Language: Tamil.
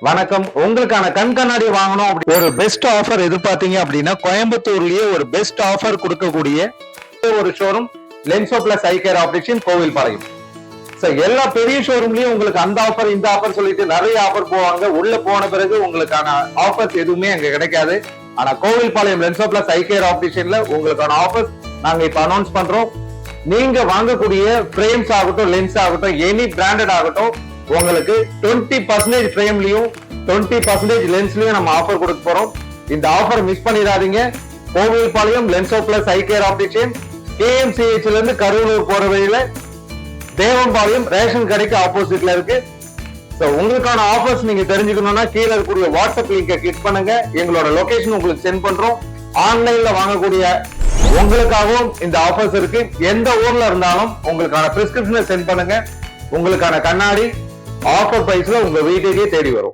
வணக்கம். உங்களுக்கான கண் கண்ணாடி வாங்கணும் அப்படி. ஒரு பெஸ்ட் ஆஃபர் எதிர்பார்த்தீங்க அப்படின்னா கோயம்புத்தூர்லயே ஒரு பெஸ்ட் ஆஃபர் கொடுக்கக்கூடிய ஒரு showroom Lenso plus eye care optician Kovil Palayam. எல்லா பெரிய ஷோரூம்லயும் உங்களுக்கு அந்த ஆஃபர் இந்த ஆஃபர் சொல்லிட்டு நிறைய ஆஃபர் போவாங்க. உள்ள போன பிறகு உங்களுக்கான ஆஃபர்ஸ் எதுவுமே அங்க கிடைக்காது. ஆனா கோவில் பாளையம் லென்சோ பிளஸ் ஐ கேர் ஆப்டிஷன்ல உங்களுக்கான ஆஃபர்ஸ் நாங்க இப்ப அனௌன்ஸ் பண்றோம். நீங்க வாங்கக்கூடிய ஃப்ரேம்ஸ் ஆகட்டும் லென்ஸ் ஆகட்டும் எனி பிராண்டட் ஆகட்டும் உங்களுக்கு டுவெண்ட்டி பர்சன்டேஜ் ஃப்ரேம்லையும் டுவெண்ட்டி பர்சன்டேஜ் லென்ஸ்லையும் நம்ம ஆஃபர் கொடுக்க போறோம். இந்த ஆஃபர் மிஸ் பண்ணிடாதீங்க. Kovilpalayam Lenso plus eye care optician கேஎம்சிஹெச்ல இருந்து கரூர் போற வழியில தேவம்பாளையம் ரேஷன் கடைக்கு ஆப்போசிட்ல இருக்கு. ஸோ உங்களுக்கான ஆஃபர்ஸ் நீங்க தெரிஞ்சுக்கணும்னா கீழே இருக்கக்கூடிய வாட்ஸ்அப் லிங்கை கிளிக் பண்ணுங்க. எங்களோட லொகேஷன் உங்களுக்கு சென்ட் பண்றோம். ஆன்லைன்ல வாங்கக்கூடிய உங்களுக்காகவும் இந்த ஆஃபர்ஸ் இருக்கு. எந்த ஊர்ல இருந்தாலும் உங்களுக்கான பிரிஸ்கிரிப்ஷனை சென்ட் பண்ணுங்க. உங்களுக்கான கண்ணாடி ஆஃபர் பிரைஸ்ல உங்க வீட்டுக்கே தேடி வரும்.